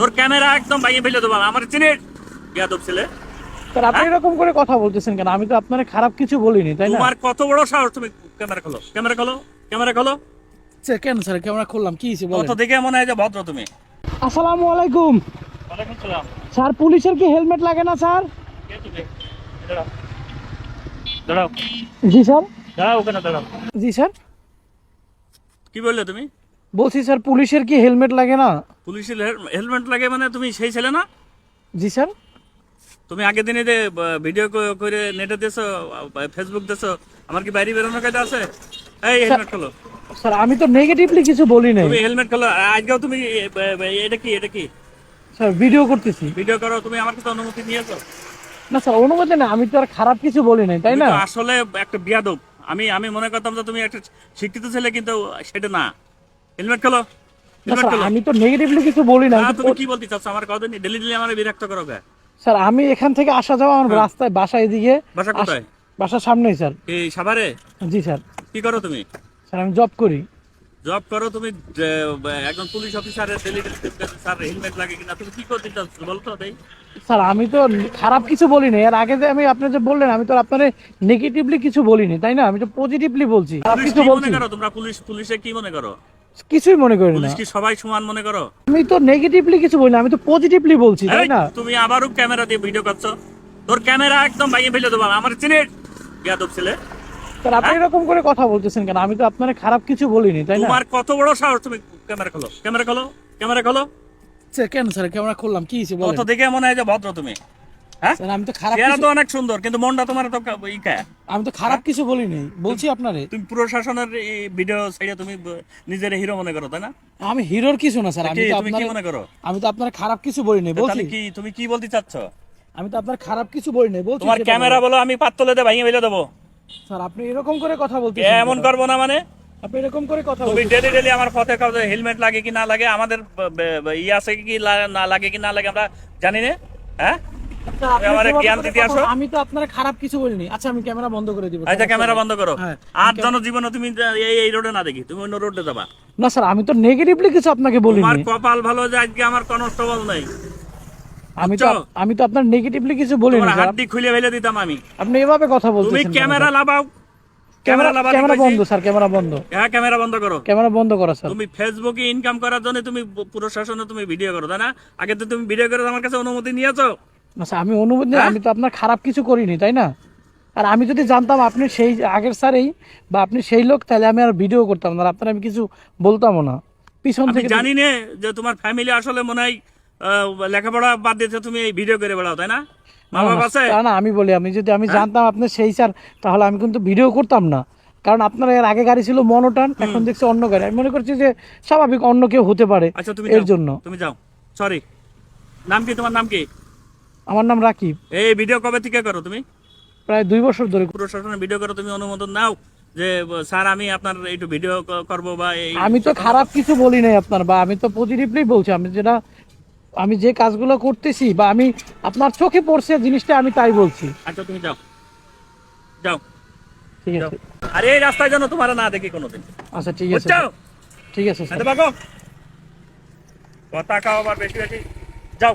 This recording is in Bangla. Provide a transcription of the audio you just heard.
তোর ক্যামেরা একদম ভাঙিয়ে ফেলে দেবো আমার চিনিস ইয়াদব ছেলে। স্যার আপনি হ্যাঁ? এরকম করে কথা বলতেছেন কেন? আমি তো আপনার খারাপ কিছু বলিনি তাই না? তোমার কত বড় সাহস তুমি ক্যামেরা খোলো ক্যামেরা খোলো ক্যামেরা খোলো। স্যার, কেন স্যার ক্যামেরা খুললাম কি হয়েছে বলেন? কত দেখে মনে হয় যে ভদ্র তুমি। আসসালামু আলাইকুম। ওয়ালাইকুম সালাম। স্যার পুলিশের কি হেলমেট লাগে না স্যার? কে তুমি? দাঁড়াও। দাঁড়াও। জি স্যার। দাঁড়াও ওখানে দাঁড়াও। জি স্যার। কি বললে তুমি? বলছি স্যার পুলিশের কি হেলমেট লাগে না? পুলিশের হেলমেট লাগে মানে তুমি সেই ছেলে না? জি স্যার। তুমি আগের দিনে যে ভিডিও করে নেটে দেছো ফেসবুক দেছো আমার কি বাইরে বেরোনোর কাজে আছে? এই হেলমেট খোলো। স্যার আমি তো নেগেটিভলি কিছু বলি নাই। তুমি হেলমেট খোলো। আজকেও তুমি এটা কি এটা কি? স্যার ভিডিও করতেছি। ভিডিও করো তুমি আমার কাছে অনুমতি নিয়েছো না স্যার অনুমতি না আমি তো আর খারাপ কিছু বলি নাই তাই না? আসলে একটা বিয়াদব। আমি আমি মনে করতাম যে তুমি একটা শিক্ষিত ছেলে কিন্তু সেটা না। হেলমেট খোলো। হেলমেট খোলো। আমি তো নেগেটিভলি কিছু বলি না তুমি কি বলতে চাচ্ছ? আমার কথা ডেলি ডেলি আমার বিরক্ত করো স্যার আমি এখান থেকে আসা যাওয়া আমার রাস্তায় বাসা এদিকে হ্যাঁ। বাসা কোথায়? বাসার সামনেই স্যার। এই সাভারে? জি স্যার। কি করো তুমি? স্যার আমি জব করি। জব করো তুমি একজন পুলিশ অফিসারের ডেলি ডেলি স্যার হেলমেট লাগে কিনা তুমি কি করতে চাচ্ছ বলো তো স্যার আমি তো খারাপ কিছু বলিনি এর আগে যে আমি আপনি যে বললেন আমি তো আপনার নেগেটিভলি কিছু বলিনি তাই না? আমি তো পজিটিভলি বলছি। কিছু বলছি। তোমরা? পুলিশ পুলিশে কি মনে করো? কিছুই মনে করি না। কি সবাই সমান মনে করো? আমি তো নেগেটিভলি কিছু বলি না আমি তো পজিটিভলি বলছি তাই না? তুমি আবারও ক্যামেরা দিয়ে ভিডিও করছ। তোর ক্যামেরা একদম ভাঙিয়ে ফেলে দেবো আমার চিনিস ইয়াদব ছেলে। স্যার আপনি এরকম করে কথা বলতেছেন কেন? আমি তো আপনার খারাপ কিছু বলিনি তাই না? তোমার কত বড় সাহস তুমি ক্যামেরা খোলো ক্যামেরা খোলো ক্যামেরা খোলো। স্যার কেন স্যার ক্যামেরা খুললাম কি হয়েছে বলেন। কত দেখে মনে হয় যে ভদ্র তুমি। হ্যাঁ আমি তো খারাপ তো অনেক সুন্দর কিন্তু মনটা তোমার তো আমি তো খারাপ কিছু বলিনি বলছি আপনারে। তুমি প্রশাসনের ভিডিও সাইডে তুমি নিজের হিরো মনে করো তাই না? আমি হিরোর কিছু না স্যার আমি তো আপনার মনে করো? আমি তো আপনার খারাপ কিছু বলিনি বলছি। কি তুমি কি বলতে চাচ্ছ? আমি তো আপনার খারাপ কিছু বলছি তোমার ক্যামেরা। বলো। আমি দিয়ে ভাঙিয়ে ফেলে দেবো। স্যার আপনি এরকম করে কথা বলতেছেন এমন করব না মানে? আপনি এরকম করে কথা তুমি ডেলি ডেলি আমার পথে কাউকে হেলমেট লাগে কি না লাগে আমাদের ই আছে কি না লাগে কি না লাগে আমরা জানি না হ্যাঁ? আমারে। আমি তো আপনার খারাপ কিছু বলিনি। আচ্ছা আমি ক্যামেরা বন্ধ করে দিব। আচ্ছা ক্যামেরা বন্ধ করো। হ্যাঁ। আর তুমি এই রোডে না দেখি তুমি অন্য রোডে যাবা। না স্যার আমি তো নেগেটিভলি কিছু আপনাকে বলিনি। কপাল ভালো যে আজকে আমার কনস্টেবল নাই। আমি তো আমি তো আপনার নেগেটিভলি কিছু বলিনি স্যার। হাড্ডি খুলে ফেলে দিতাম আমি। আপনি এভাবে কথা তুমি ক্যামেরা? লাগাও ক্যামেরা ক্যামেরা ক্যামেরা বন্ধ স্যার ক্যামেরা বন্ধ। হ্যাঁ ক্যামেরা বন্ধ করো। ক্যামেরা বন্ধ করা স্যার। তুমি ফেসবুকে ইনকাম করার জন্য তুমি পুরো শাসনে তুমি ভিডিও করো তাই না? আগে তো তুমি ভিডিও করে আমার কাছে অনুমতি নিয়েছো। না স্যার আমি অনুমতি হ্যাঁ? আমি তো আপনার খারাপ কিছু করিনি তাই না? আর আমি যদি জানতাম আপনি সেই আগের স্যারেই বা আপনি সেই লোক তাহলে আমি আর ভিডিও করতাম না আপনার আমি কিছু বলতামও না। পিছন থেকে জানি না যে তোমার ফ্যামিলি আসলে মনে হয় লেখাপড়া বাদ দিতে তুমি এই ভিডিও করে বেড়াও তাই না? মা না, বাবা আছে? না আমি বলি আমি যদি হ্যাঁ? আমি জানতাম আপনি সেই স্যার তাহলে আমি কিন্তু ভিডিও করতাম না। কারণ আপনার এর আগে গাড়ি ছিল মনোটান এখন দেখছি অন্য গাড়ি। আমি মনে করছি যে স্বাভাবিক অন্য কেউ হতে পারে আচ্ছা এর জন্য। তুমি যাও। সরি নাম কি তোমার নাম কি? আমার নাম রাকিব। এই ভিডিও কবে থেকে করো তুমি? প্রায় দুই বছর ধরে প্রশাসনের ভিডিও করো তুমি অনুমোদন নাও যে স্যার আমি আপনার একটু ভিডিও করব বা এই আমি তো খারাপ কিছু বলি নাই আপনার বা আমি তো পজিটিভলি বলছি আমি যেটা আমি যে কাজগুলো করতেছি বা আমি আপনার চোখে পড়ছে জিনিসটা আমি তাই বলছি। আচ্ছা তুমি যাও। যাও। ঠিক আছে। আর এই রাস্তায় যেন তোমার না দেখি কোনোদিন। আচ্ছা ঠিক আছে। বুঝছ ঠিক আছে স্যার। কথা কাও আবার বেশি বেশি। যাও।